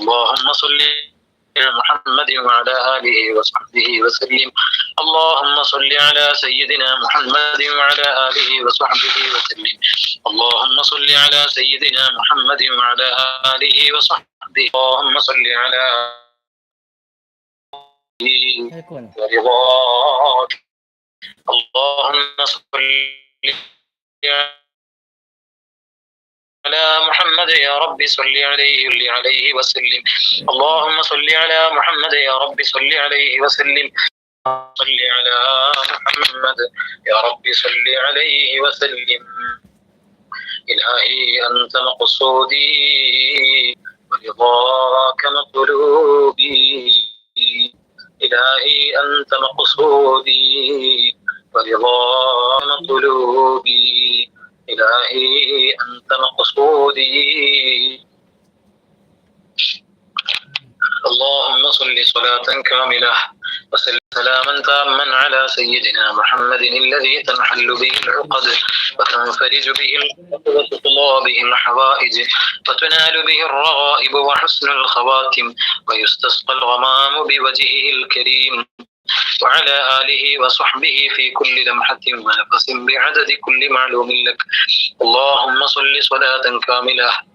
اللهم صل على محمد وعلى آله وصحبه وسلم. اللهم صل على سيدنا محمد وعلى آله وصحبه وسلم. اللهم صل على سيدنا محمد وعلى آله وصحبه. اللهم صل على اللهم صل على محمد يا رب صل عليه صل عليه وسلم. اللهم صل على محمد يا رب صل عليه وسلم. صل على محمد يا رب صل عليه وسلم. إلهي أنت مقصودي ورضاك مطلوبي. إلهي أنت مقصودي ورضاك مطلوبي. إلهي أنت مقصودي. اللهم صل صلاة كاملة وسلم سلاما تاما على سيدنا محمد الذي تنحل به العقد وتنفرج به وتقضى به الحوائج وتنال به الرغائب وحسن الخواتم ويستسقى الغمام بوجهه الكريم. وعلى آله وصحبه في كل لمحة ونفس بعدد كل معلوم لك. اللهم صل صلاة كاملة.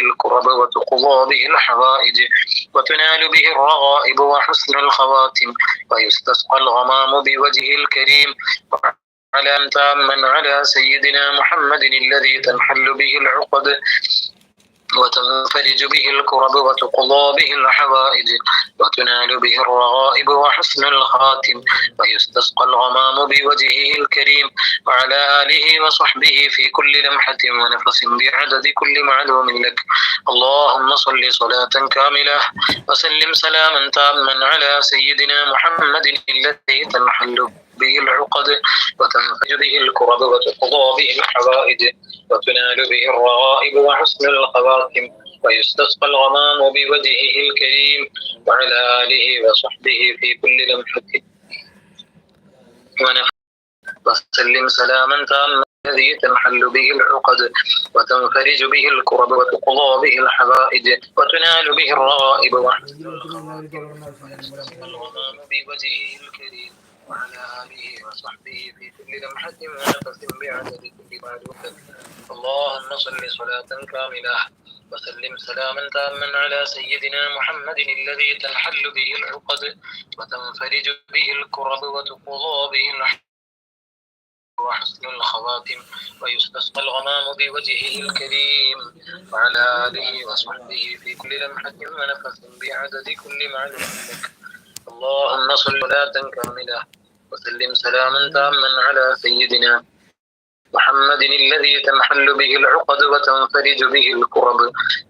الكرب وتقضى به الحوائج وتنال به الرغائب وحسن الخواتم ويستسقى الغمام بوجهه الكريم على تاما على سيدنا محمد الذي تنحل به العقد. وتنفرج به الكرب وتقضى به الحوائج وتنال به الرغائب وحسن الخاتم ويستسقى الغمام بوجهه الكريم وعلى آله وصحبه في كل لمحة ونفس بعدد كل معلوم لك. اللهم صل صلاة كاملة وسلم سلاما تاما على سيدنا محمد الذي تنحل به العقد وتنفج به الكرب وتقضى به الحوائج وتنال به الرغائب وحسن الخواتم ويستسقى الغمام بوجهه الكريم وعلى آله وصحبه في كل لمحة. وسلم سلاما تاما الذي تنحل به العقد وتنفرج به الكرب وتقضى به الحوائج وتنال به الرغائب وحسن الغمام بوجهه الكريم. وعلى آله وصحبه في كل لمحة ونفس بعدد كل معلوم اللهم صل صلاة كاملة وسلم سلاما تاما على سيدنا محمد الذي تنحل به العقد وتنفرج به الكرب وتقضى به الحوائج وحسن الخواتم ويستسقى الغمام بوجهه الكريم. وعلى آله وصحبه في كل لمحة ونفس بعدد كل معلوم لك اللهم صل صلاة كاملة وسلم سلاما تاما على سيدنا محمد الذي تنحل به العقد وتنفرج به الكرب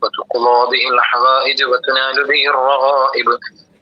وتقضى به الحوائج وتنال به الرغائب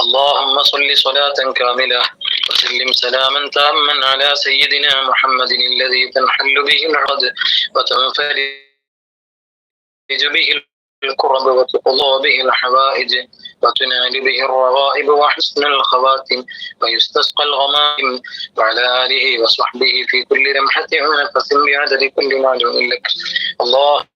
اللهم صل صلاة كاملة وسلم سلاما تاما على سيدنا محمد الذي تنحل به العقد وتنفرج به الكرب وتقضى به الحوائج وتنال به الرغائب وحسن الخواتم ويستسقى الغمائم وعلى آله وصحبه في كل لمحة ونفس بعدد كل معلوم لك. الله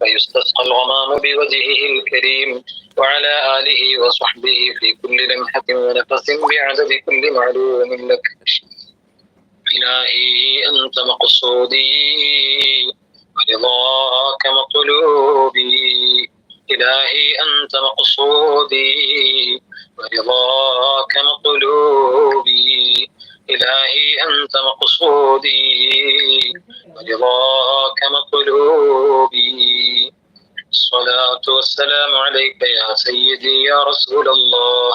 ويستسقى الغمام بوجهه الكريم وعلى آله وصحبه في كل لمحة ونفس بعدد كل معلوم لك. إلهي أنت مقصودي ورضاك مطلوبي إلهي أنت مقصودي ورضاك مطلوبي إلهي أنت مقصودي. ورضاك مطلوبي الصلاة والسلام عليك يا سيدي يا رسول الله.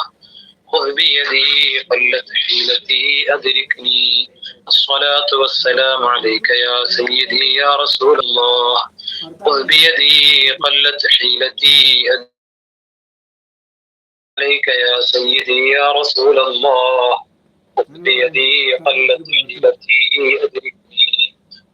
خذ بيدي قلت حيلتي أدركني. الصلاة والسلام عليك يا سيدي يا رسول الله. خذ بيدي قلت حيلتي عليك يا سيدي يا رسول الله. خذ بيدي قلت حيلتي أدركني.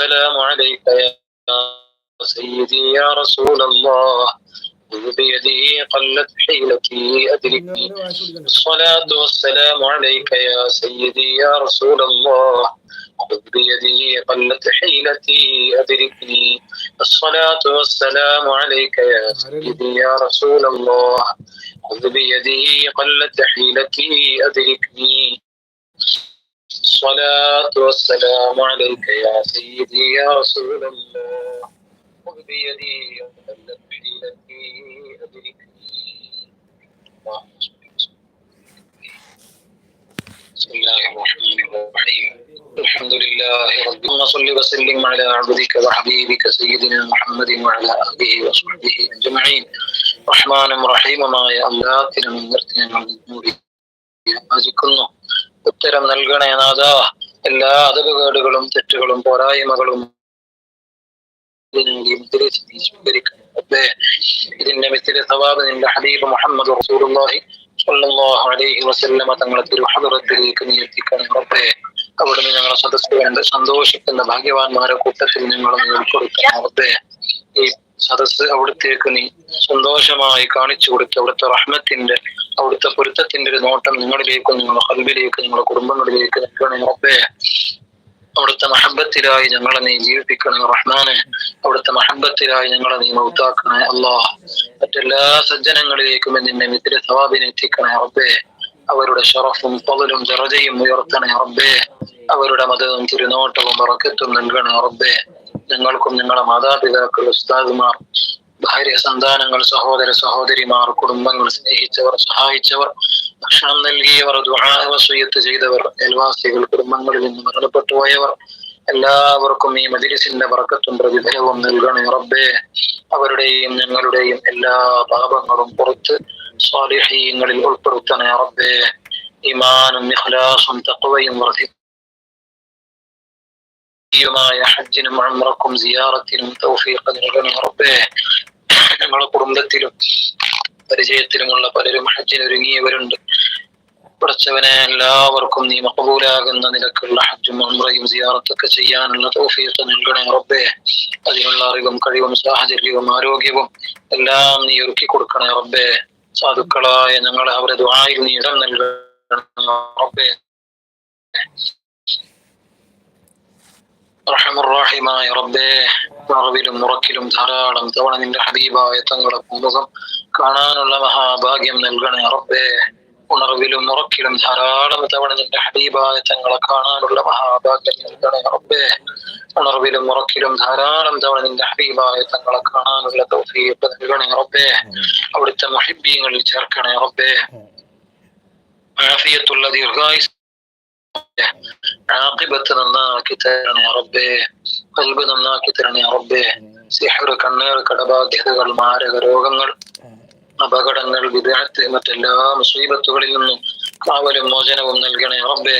السلام عليك يا سيدي يا رسول الله. خذ بيدي قلت حيلتي أدركني الصلاة والسلام عليك يا سيدي يا رسول الله. خذ بيدي قلت حيلتي أدركني الصلاة والسلام عليك يا سيدي يا رسول الله. خذ بيدي قلت حيلتي أدركني الصلاة والسلام عليك يا سيدي يا رسول الله. خذ بيدي بسم الله الرحمن الرحيم الحمد لله رب اللهم صل وسلم على عبدك وحبيبك سيدنا محمد وعلى اله وصحبه اجمعين رحمن رحيم ما يا الله من من الذنوب يا ഉത്തരം നൽകണേ നാഥ. എല്ലാ അതവുകേടുകളും തെറ്റുകളും പോരായ്മകളും നിന്റെ ഹബീബ് റസൂലുള്ളാഹി അലൈഹി വസല്ലമ ഞങ്ങളെ ഭാഗ്യവാന്മാരെ കൂട്ടത്തിൽ ഞങ്ങളെ നീ ഉൾപ്പെടുത്തണം ഈ സദസ്സ് അവിടത്തേക്ക് നീ സന്തോഷമായി കാണിച്ചു കൊടുത്ത് അവിടുത്തെ റഹ്മത്തിന്റെ അവിടുത്തെ പൊരുത്തത്തിന്റെ ഒരു നോട്ടം നിങ്ങളിലേക്കും നിങ്ങളുടെ ഹൽബിലേക്ക് നിങ്ങളുടെ കുടുംബങ്ങളിലേക്ക് നിൽക്കണേ റബ്ബേ. അവിടുത്തെ മഹബത്തിലായി ഞങ്ങളെ നീ ജീവിപ്പിക്കണേ റഹ്മാനെ. അവിടുത്തെ മഹബത്തിലായി ഞങ്ങളെ നീ മൗത്താക്കണേ അള്ളാഹ് മറ്റെല്ലാ സജ്ജനങ്ങളിലേക്കും നിന്നെ മിത്തിര സവാബിനെ എത്തിക്കണേ റബ്ബേ. അവരുടെ ഷറഫും പകലും ദറജയും ഉയർത്തണേ റബ്ബേ. അവരുടെ മതവും തിരുനോട്ടവും ഉറക്കത്തും നൽകണേ റബ്ബേ. ഞങ്ങൾക്കും ഞങ്ങളുടെ മാതാപിതാക്കൾ ഉസ്താദുമാർ ഭാര്യ സന്താനങ്ങൾ സഹോദര സഹോദരിമാർ കുടുംബങ്ങൾ സ്നേഹിച്ചവർ സഹായിച്ചവർ ഭക്ഷണം നൽകിയവർ ദുഹാവസൂയത്ത് ചെയ്തവർ അയൽവാസികൾ കുടുംബങ്ങളിൽ നിന്ന് മരണപ്പെട്ടു പോയവർ എല്ലാവർക്കും ഈ മജിലിസിന്റെ വർക്കത്തും പ്രതിഫലവും നൽകണേ റബ്ബേ. അവരുടെയും ഞങ്ങളുടെയും എല്ലാ പാപങ്ങളും പുറത്ത് സ്വാലിഹീങ്ങളിൽ ഉൾപ്പെടുത്തണേ റബ്ബേ. ഇമാനും തഖ്വയും വർദ്ധിക്കും മായ ഹജ്ജിനും അമ്രക്കും സിയാറത്തിനും തൗഫീഖ് നൽകണേ റബ്ബേ. ഞങ്ങളുടെ കുടുംബത്തിലും പരിചയത്തിലുമുള്ള പലരും ഹജ്ജിന് ഒരുങ്ങിയവരുണ്ട്. പഠിച്ചവനെ എല്ലാവർക്കും നീ മക്കബൂലാകുന്ന നിലക്കുള്ള ഹജ്ജും അമ്രയും സിയാറത്തൊക്കെ ചെയ്യാനുള്ള തൗഫീഖ് നൽകണേ റബ്ബേ. അതിനുള്ള അറിവും കഴിവും സാഹചര്യവും ആരോഗ്യവും എല്ലാം നീ ഒരുക്കി കൊടുക്കണേ റബ്ബേ. സാധുക്കളായ ഞങ്ങളെ അവരെ ദ്വായിൽ നീ ഇടം നൽകണം റബ്ബേ. റഹമുറാഹിമായ റബ്ബേ മുറക്കിലും ധാരാളം തവണ നിന്റെ ഹബീബായ തങ്ങളെ മുഖം കാണാനുള്ള മഹാഭാഗ്യം നൽകണേ റബ്ബേ. ഉണർവിലും മുറക്കിലും ധാരാളം തവണ നിന്റെ ഹബീബായ തങ്ങളെ കാണാനുള്ള മഹാഭാഗ്യം നൽകണേ റബ്ബേ. ഉണർവിലും മുറക്കിലും ധാരാളം തവണ നിന്റെ ഹബീബായ തങ്ങളെ കാണാനുള്ള തൗഫീഖ് നൽകണേ റബ്ബേ. അവിടുത്തെ മഹിബീങ്ങളിൽ ചേർക്കണേ റബ്ബേ. ആഫിയത്തുള്ള ദീർഘായുസ് ആഖിബത്ത് നന്നാക്കി തരണേ റബ്ബേ കൽബ് നന്നാക്കി തരണേ റബ്ബേ സിഹർ കണ്ണീർ കടബാധ്യതകൾ മാരക രോഗങ്ങൾ അപകടങ്ങൾ വിദേഹത്ത് മറ്റെല്ലാ മുസീബത്തുകളിൽ നിന്നും കാവലും മോചനവും നൽകണേ റബ്ബേ.